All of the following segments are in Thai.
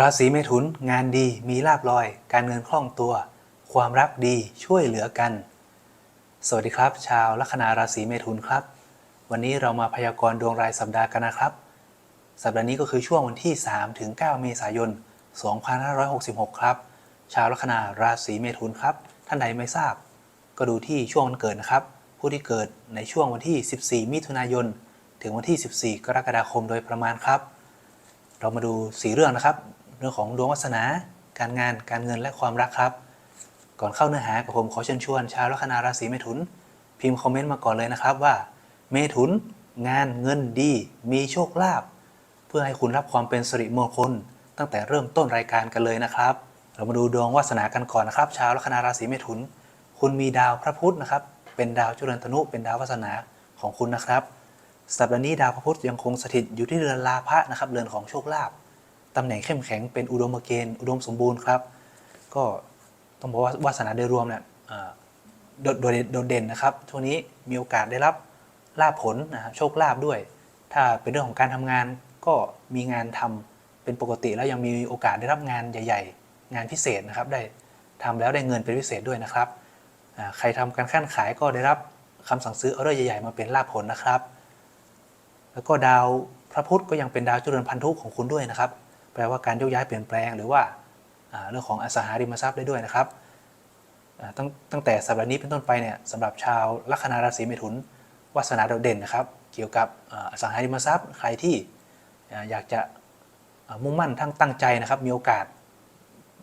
ราศีเมถุนงานดีมีลาบลอย การเงินคล่องตัว ความรักดีช่วยเหลือกัน สวัสดีครับ ชาวลัคนาราศีเมถุนครับ วันนี้เรามาพยากรณ์ดวงรายสัปดาห์กันนะครับ สัปดาห์นี้ก็คือช่วงวันที่3ถึง9เมษายน 2566 ครับ ชาวลัคนาราศีเมถุนครับ ท่านใดไม่ทราบ ก็ดูที่ช่วงวันเกิดนะครับ ผู้ที่เกิดในช่วงวันที่ 14 มิถุนายน ถึงวันที่ 14 กรกฎาคมโดยประมาณครับเรามาดูสีเรื่องนะครับ เรื่องของดวงวาสนา การงาน การเงินและความรักครับ ก่อนเข้าเนื้อหากับผมขอเชิญชวนชาวลัคนาราศีเมถุน พิมพ์คอมเมนต์มาก่อนเลยนะครับว่า เมถุน งานเงินดี มีโชคลาภเพื่อให้คุณรับความเป็นสิริมงคล ตั้งแต่เริ่มต้นรายการกันเลยนะครับ เรามาดูดวงวาสนากันก่อนนะครับ ชาวลัคนาราศีเมถุน คุณมีดาวพระพุธนะครับ เป็นดาวจุลนทนุ เป็นดาววาสนาของคุณนะครับสัปดาห์นี้ดาวพระพุธยังคงสถิตอยู่ที่เรือนลาภะนะครับเรือนของโชคลาภ ตำแหน่งเข้มแข็งเป็นอุดมเกณฑ์อุดมสมบูรณ์ครับ ก็ต้องบอกว่าวาสนาโดยรวมเนี่ยโดดโดดโดดเด่นนะครับช่วงนี้มีโอกาสได้รับลาภผลนะครับโชคลาภด้วย ถ้าเป็นเรื่องของการทำงานก็มีงานทำเป็นปกติแล้วยังมีโอกาสได้รับงานใหญ่ ๆ งานพิเศษนะครับ ได้ทำแล้วได้เงินเป็นพิเศษด้วยนะครับใครทำการค้าขายก็ได้รับคำสั่งซื้อออเดอร์ใหญ่ๆมาเป็นลาภผลนะครับ แล้วก็ดาวพระพุธก็ยังเป็นดาวจุลนพันธุของคุณด้วยนะครับ แปลว่าการโยกย้ายเปลี่ยนแปลงหรือว่าเรื่องของอสังหาริมทรัพย์ได้ด้วยนะครับตั้งตั้งแต่สัปดาห์นี้เป็นต้นไปเนี่ยสำหรับชาวลัคนาราศีเมถุนวาสนาโดดเด่นนะครับ เกี่ยวกับอสังหาริมทรัพย์ ใครที่อยากจะมุ่งมั่นทั้งตั้งใจนะครับ มีโอกาส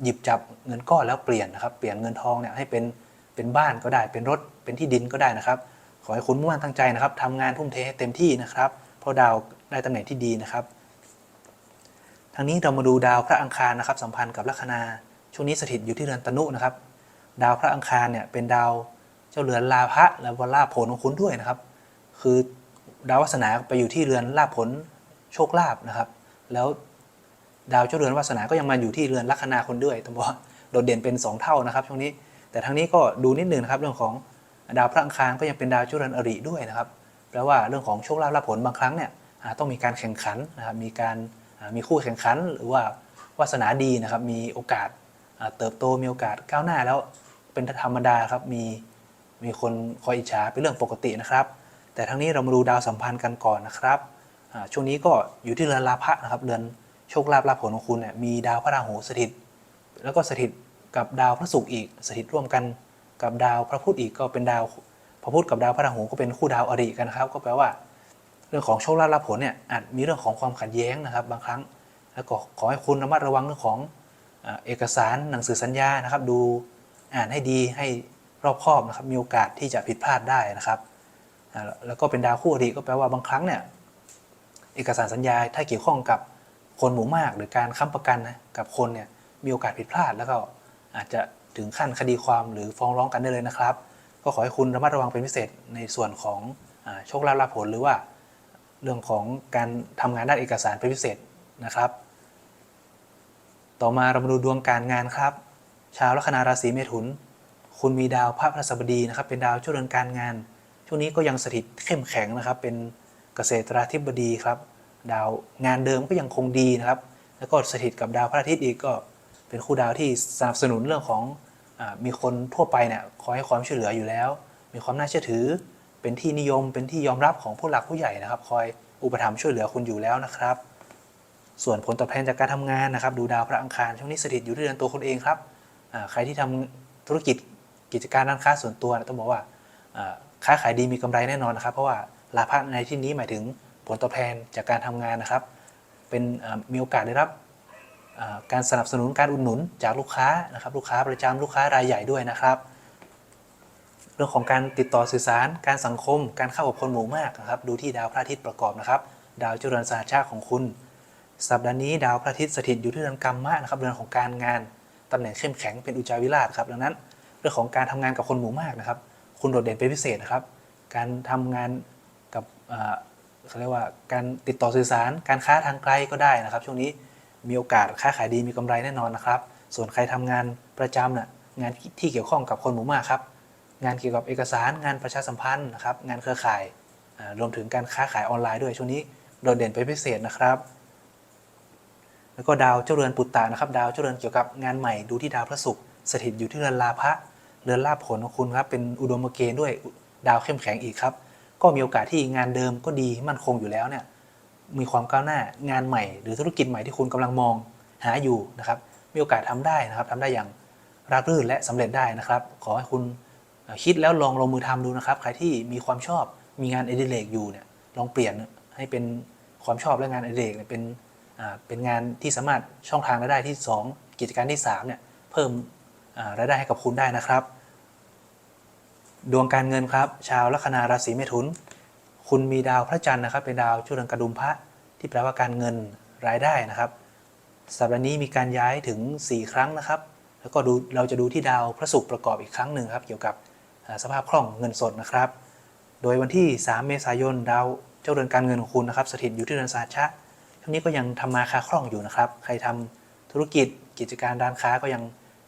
หยิบจับเงินก้อนแล้วเปลี่ยนนะครับ เปลี่ยนเงินทองเนี่ยให้เป็นเป็นบ้านก็ได้ เป็นรถเป็นที่ดินก็ได้นะครับ ขอให้คุณมุ่งมั่นตั้งใจนะครับทำงานทุ่มเทให้เต็มที่นะครับเพราะดาวได้ตำแหน่งที่ดีนะครับ ทางนี้เรามาดูดาวพระอังคารนะครับสัมพันธ์กับลัคนาช่วงนี้สถิตอยู่ที่เรือนตนุนะครับ ดาวพระอังคารเนี่ยเป็นดาวเจ้าเรือนลาภะและวลาผลของคุณด้วยนะครับ คือดาววาสนาไปอยู่ที่เรือนลาภผลโชคลาภนะครับ แล้วดาวเจ้าเรือนวาสนาก็ยังมาอยู่ที่เรือนลัคนาคนด้วยต้องบอกโดดเด่นเป็น 2 เท่านะครับช่วงนี้แต่ทางนี้ก็ดูนิดนึงนะครับเรื่องของดาวพระอังคารก็ยังเป็นดาวเจ้าเรือนอริด้วยนะครับแปลว่าเรื่องของโชคลาภลาภผลบางครั้งเนี่ยต้องมีการแข่งขันนะครับมีการ มีคู่แข่งขัน หรือว่าวาสนาดีนะครับ มีโอกาสเติบโตมีโอกาสก้าวหน้าแล้วเป็นธรรมดาครับมีมีคนคอยอิจฉาเป็นเรื่องปกตินะครับ แต่ทั้งนี้เรามาดูดาวสัมพันธ์กันก่อนนะครับช่วงนี้ก็อยู่ที่เรือนลาภะนะครับเรือนโชคลาภลาภผลของคุณเนี่ยมีดาวพระราหูสถิต แล้วก็สถิตกับดาวพระศุกร์อีกสถิตร่วมกันกับดาวพระพุธอีกก็เป็นดาวพระพุธกับดาวพระราหูก็เป็นคู่ดาวอริกันนะครับ ก็แปลว่า เรื่องของโชคลาภลาผลเนี่ยอาจมีเรื่องของความขัดแย้งนะครับบางครั้ง แล้วก็ขอให้คุณระมัดระวังเรื่องของเอกสารหนังสือสัญญานะครับ ดูอ่านให้ดีให้รอบคอบนะครับมีโอกาสที่จะผิดพลาดได้นะครับแล้วก็เป็นดาวคู่อริก็แปลว่าบางครั้งเนี่ยเอกสารสัญญาถ้าเกี่ยวข้องกับคนหมู่มาก หรือการค้ำประกันนะกับคนเนี่ยมีโอกาสผิดพลาด แล้วก็อาจจะถึงขั้นคดีความหรือฟ้องร้องกันได้เลยนะครับ ก็ขอให้คุณระมัดระวังเป็นพิเศษในส่วนของโชคลาภลาภผลหรือว่า เรื่องของการทำงานด้านเอกสารเป็นพิเศษนะครับ ต่อมาเรามาดูดวงการงานครับ ชาวลัคนาราศีเมถุน คุณมีดาวพระพฤหัสบดีนะครับ เป็นดาวเจ้าเรือนการงาน ช่วงนี้ก็ยังสถิตเข้มแข็งนะครับ เป็นเกษตราธิบดีครับ ดาวงานเดิมก็ยังคงดีนะครับ แล้วก็สถิตกับดาวพระอาทิตย์อีกก็เป็นคู่ดาวที่สนับสนุนเรื่องของอมีคนทั่วไปเนี่ยคอยให้ความช่วยเหลืออยู่แล้ว มีความน่าเชื่อถือ เป็นที่นิยมเป็นที่ยอมรับของผู้หลักผู้ใหญ่นะครับ คอยอุปถัมภ์ช่วยเหลือคุณอยู่แล้วนะครับ ส่วนผลตอบแทนจากการทำงานนะครับ ดูดาวพระอังคารช่วงนี้สถิตอยู่ที่เรือนตัวคนเองครับใครที่ทำธุรกิจกิจการร้านค้าส่วนตัวต้องบอกว่าค้าขายดีมีกำไรแน่นอนนะครับ เพราะว่าลาภะในที่นี้หมายถึงผลตอบแทนจากการทำงานนะครับ เป็นมีโอกาสได้รับการสนับสนุนการอุดหนุนจากลูกค้านะครับ ลูกค้าประจำลูกค้ารายใหญ่ด้วยนะครับ รื่องของการติดต่อสื่อสาร การสังคม การเข้ากับคนหมู่มากนะครับดูที่ดาวพระอาทิตย์ประกอบนะครับ ดาวเจริญสหชาติของคุณ สัปดาห์นี้ดาวพระอาทิตย์สถิตอยู่ที่เรือนกรรมะนะครับเรือนของการงานตำแหน่งเข้มแข็งเป็นอุจาวิราชครับดังนั้น เรื่องของการทำงานกับคนหมู่มากนะครับ คุณโดดเด่นเป็นพิเศษนะครับ การทำงานกับเขาเรียกว่าการติดต่อสื่อสาร การค้าทางไกลก็ได้นะครับ ช่วงนี้มีโอกาสค้าขายดีมีกำไรแน่นอนนะครับ ส่วนใครทำงานประจำน่ะงานที่เกี่ยวข้องกับคนหมู่มากครับ งานเกี่ยวกับเอกสารงานประชาสัมพันธ์นะครับงานเครือข่ายรวมถึงการค้าขายออนไลน์ด้วยช่วงนี้โดดเด่นเป็นพิเศษนะครับ แล้วก็ดาวเจ้าเรือนปุตตะนะครับ ดาวเจ้าเรือนเกี่ยวกับงานใหม่ดูที่ดาวพระศุกร์สถิตอยู่ที่เรือนลาภะเรือนลาภผลของคุณครับเป็นอุดมเกณฑ์ด้วยดาวเข้มแข็งอีกครับ ก็มีโอกาสที่งานเดิมก็ดีมั่นคงอยู่แล้วเนี่ยมีความก้าวหน้างานใหม่ หรือธุรกิจใหม่ที่คุณกำลังมองหาอยู่นะครับ มีโอกาสทำได้นะครับทำได้อย่างราบรื่นและสำเร็จได้นะครับ ขอให้คุณ คิดแล้วลองลงมือทำดูนะครับ ใครที่มีความชอบมีงานอดิเรกอยู่เนี่ยลองเปลี่ยนให้เป็นความชอบและงานอดิเรกเนี่ยเป็นเป็นงานที่สามารถช่องทางรายได้ที่ 2 กิจการที่3เนี่ยเพิ่มรายได้ให้กับคุณได้นะครับ ดวงการเงินครับ ชาวลัคนาราศีเมถุน คุณมีดาวพระจันทร์นะครับ เป็นดาวช่วเรือนกระดุมพระที่แปลว่าการเงินรายได้นะครับสัปดาห์นี้มีการย้ายถึง 4 ครั้งนะครับ แล้วก็ดูเราจะดูที่ดาวพระศุกร์ประกอบอีกครั้งหนึ่งครับ เกี่ยวกับ สภาพคล่องเงินสดนะครับ โดยวันที่ 3 เมษายนดาวเจ้าเรือนการเงินของคุณนะครับสถิตอยู่ที่เรือนสาชะช่วงนี้ก็ยังทำมาค้าคล่องอยู่นะครับ ใครทำธุรกิจกิจการร้านค้าก็ยัง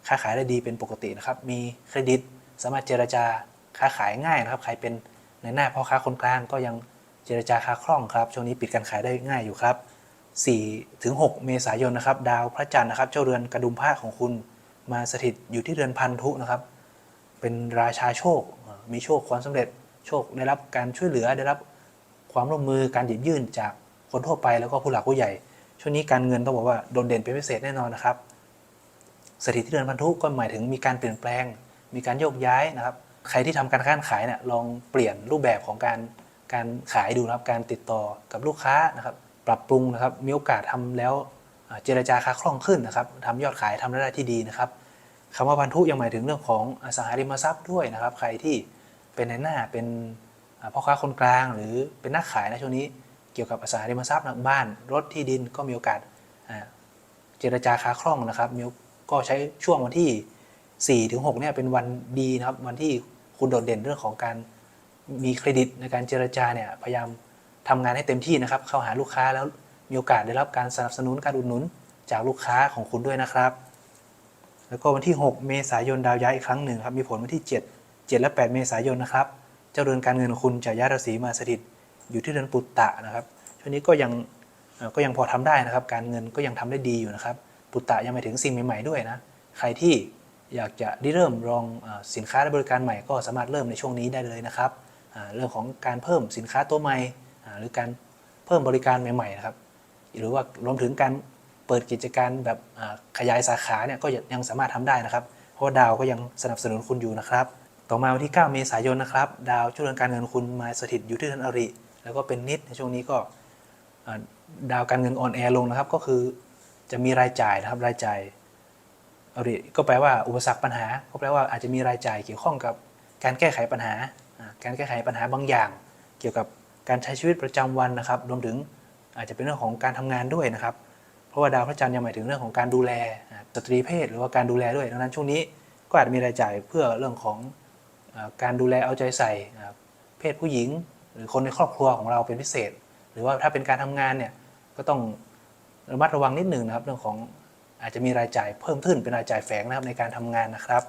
ค้าขายได้ดีเป็นปกตินะครับ มีเครดิตสามารถเจรจาค้าขายง่ายนะครับ ใครเป็นในหน้าพ่อค้าคนกลางก็ยังเจรจาค้าคล่องครับ ช่วงนี้ปิดการขายได้ง่ายอยู่ครับ4ถึง6เมษายนนะครับ ดาวพระจันทร์นะครับ เจ้าเรือนกระดุมผ้าของคุณมาสถิตอยู่ที่เรือนพันธุนะครับ เป็นราชาโชค มีโชคความสำเร็จ โชคได้รับการช่วยเหลือ ได้รับความร่วมมือ การหยิบยื่นจากคนทั่วไปแล้วก็ผู้หลักผู้ใหญ่ ช่วงนี้การเงินต้องบอกว่าโดดเด่นเป็นพิเศษแน่นอนนะครับ สถิตที่เรือนพันธุก็หมายถึงมีการเปลี่ยนแปลง มีการโยกย้ายนะครับ ใครที่ทำการค้าขายเนี่ยลองเปลี่ยนรูปแบบของการการขายดูนะครับ การติดต่อกับลูกค้านะครับ ปรับปรุงนะครับ มีโอกาสทำแล้วเจรจาค้าคล่องขึ้นนะครับทำยอดขายทำรายได้ที่ดีนะครับ คำว่าพันธุยังหมายถึงเรื่องของอสังหาริมทรัพย์ด้วยนะครับ ใครที่เป็นในหน้าเป็นพ่อค้าคนกลาง หรือเป็นนักขายนะช่วงนี้เกี่ยวกับอสังหาริมทรัพย์บ้านรถที่ดินก็มีโอกาสเจรจาค้าคล่องนะครับมีก็ใช้ช่วงวันที่ 4 ถึง6เนี่ยเป็นวันดีนะครับ วันที่คุณโดดเด่นเรื่องของการมีเครดิตในการเจรจาเนี่ยพยายามทำงานให้เต็มที่นะครับ เข้าหาลูกค้าแล้วมีโอกาสได้รับการสนับสนุนการอุดหนุนจากลูกค้าของคุณด้วยนะครับ แล้วก็วันที่ 6 เมษายนดาวย้ายอีกครั้งหนึ่งครับมีผลวันที่ 7 7 และ 8 เมษายนนะครับ เจ้าเรือนการเงินของคุณจะย้ายราศีมาสถิตอยู่ที่เรือนปุตตะนะครับช่วงนี้ก็ยังก็ยังพอทำได้นะครับ การเงินก็ยังทำได้ดีอยู่นะครับ ปุตตะยังไม่ถึงสิ่งใหม่ ๆด้วยนะใครที่อยากจะได้เริ่มลองอสินค้าและบริการใหม่ก็สามารถเริ่มในช่วงนี้ได้เลยนะครับเรื่องของการเพิ่มสินค้าตัวใหม่หรือการเพิ่มบริการใหม่ๆนะครับหรือว่ารวมถึงการ เปิดกิจการแบบขยายสาขาเนี่ยก็ยังสามารถทำได้นะครับ เพราะดาวก็ยังสนับสนุนคุณอยู่นะครับ ต่อมาวันที่ 9 เมษายนนะครับ ดาวช่วยเรือนการเงินคุณมาสถิตอยู่ที่เรือนอริ แล้วก็เป็นนิดในช่วงนี้ก็ดาวการเงินอ่อนแอลงนะครับ ก็คือจะมีรายจ่ายนะครับรายจ่ายอาดิก็แปลว่าอุปสรรคปัญหา ก็แปลว่าอาจจะมีรายจ่ายเกี่ยวข้องกับการแก้ไขปัญหาอ่าการแก้ไขปัญหาบางอย่าง เกี่ยวกับการใช้ชีวิตประจำวันนะครับ รวมถึงอาจจะเป็นเรื่องของการทำงานด้วยนะครับ เพราะว่าดาวพระจันทร์ยังหมายถึงเรื่องของการดูแลสตรีเพศหรือว่าการดูแลด้วย ดังนั้นช่วงนี้ก็อาจมีรายจ่ายเพื่อเรื่องของการดูแลเอาใจใส่เพศผู้หญิง หรือคนในครอบครัวของเราเป็นพิเศษ หรือว่าถ้าเป็นการทำงานเนี่ยก็ต้องระมัดระวังนิดหนึ่งนะครับ เรื่องของอาจจะมีรายจ่ายเพิ่มขึ้นเป็นรายจ่ายแฝงนะครับในการทำงานนะครับ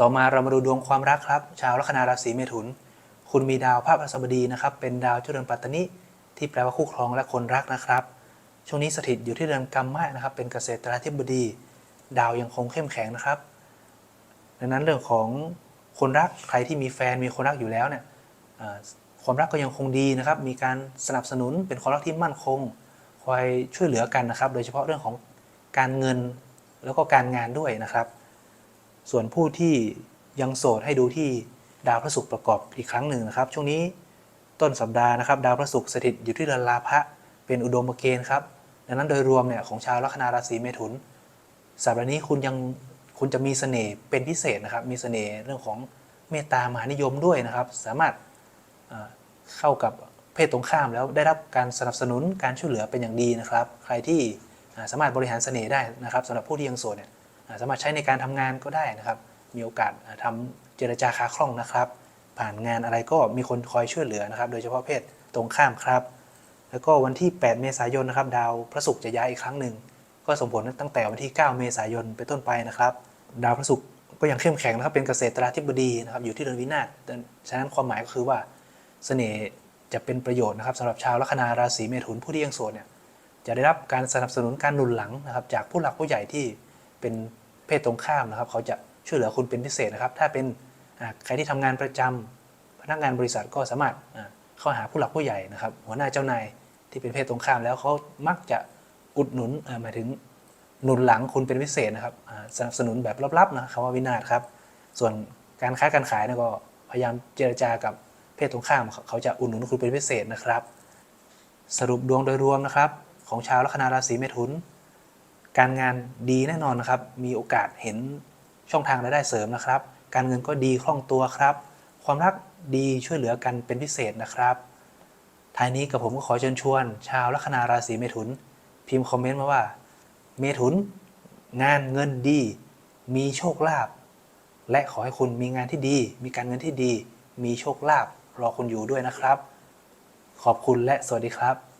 ต่อมาเรามาดูดวงความรักครับ ชาวลัคนาราศีเมถุน คุณมีดาวพระพฤหัสบดีนะครับ เป็นดาวเจ้าเรือนปัตตนิที่แปลว่าคู่ครองและคนรักนะครับ ช่วงนี้สถิตอยู่ที่เรือนกรรมะนะครับ เป็นเกษตราธิบดี ดาวยังคงเข้มแข็งนะครับ ดังนั้นเรื่องของคนรักใครที่มีแฟนมีคนรักอยู่แล้วเนี่ยความรักก็ยังคงดีนะครับ มีการสนับสนุนเป็นความรักที่มั่นคง คอยช่วยเหลือกันนะครับ โดยเฉพาะเรื่องของการเงินแล้วก็การงานด้วยนะครับ ส่วนผู้ที่ยังโสดให้ดูที่ดาวพระศุกร์ประกอบอีกครั้งหนึ่งนะครับ ช่วงนี้ต้นสัปดาห์นะครับ ดาวพระศุกร์สถิตอยู่ที่เรือนลาภะเป็นอุดมเกณฑ์ครับ ดังนั้นโดยรวมเนี่ยของชาวลัคนาราศีเมถุน สัปดาห์นี้คุณยังคุณจะมีเสน่ห์เป็นพิเศษนะครับ มีเสน่ห์เรื่องของเมตตามหานิยมด้วยนะครับ สามารถเข้ากับเพศตรงข้ามแล้วได้รับการสนับสนุนการช่วยเหลือเป็นอย่างดีนะครับ ใครที่สามารถบริหารเสน่ห์ได้นะครับสำหรับผู้ที่ยังโสดเนี่ยสามารถใช้ในการทำงานก็ได้นะครับ มีโอกาสอ่าเจรจาค้าคล่องนะครับ ผ่านงานอะไรก็มีคนคอยช่วยเหลือนะครับ โดยเฉพาะเพศตรงข้ามครับ แล้วก็วันที่ 8 เมษายนนะครับ ดาวพระศุกร์จะย้ายอีกครั้งหนึ่ง ก็ส่งผลตั้งแต่วันที่ 9 เมษายนเป็นต้นไปนะครับ ดาวพระศุกร์ก็ยังเข้มแข็งนะครับเป็นเกษตราธิบดีนะครับอยู่ที่เรือนวินาศดังฉะนั้นความหมายก็คือว่าเสน่ห์จะเป็นประโยชน์นะครับสำหรับชาวลัคนาราศีเมถุนผู้ที่ยังโสดเนี่ยจะได้รับการสนับสนุนการหนุนหลังนะครับจากผู้หลักผู้ใหญ่ที่เป็นเพศตรงข้ามนะครับ เขาจะช่วยเหลือคุณเป็นพิเศษนะครับ ถ้าเป็นใครที่ทำงานประจำพนักงานบริษัทก็สามารถ เข้าหาผู้หลักผู้ใหญ่นะครับ หัวหน้าเจ้านายที่เป็นเพศตรงข้ามแล้วเขามักจะอุดหนุนหมายถึงหนุนหลังคุณเป็นพิเศษนะครับสนับสนุนแบบลับๆนะคำว่าวินาศครับ ส่วนการค้าการขายนี่ยก็พยายามเจรจากับเพศตรงข้ามเขาเขาจะอุดหนุนคุณเป็นพิเศษนะครับ สรุปดวงโดยรวมนะครับ ของชาวลัคนาราศีเมถุน การงานดีแน่นอนนะครับ มีโอกาสเห็นช่องทางรายได้เสริมนะครับ การเงินก็ดีคล่องตัวครับ ความรักดีช่วยเหลือกันเป็นพิเศษนะครับท้ายนี้กับผมก็ขอเชิญชวน ชาวลัคนาราศีเมถุน พิมพ์คอมเมนต์มาว่า เมถุน งานเงินดี มีโชคลาภและขอให้คุณมีงานที่ดี มีการเงินที่ดี มีโชคลาภรอคุณอยู่ด้วยนะครับ ขอบคุณและสวัสดีครับ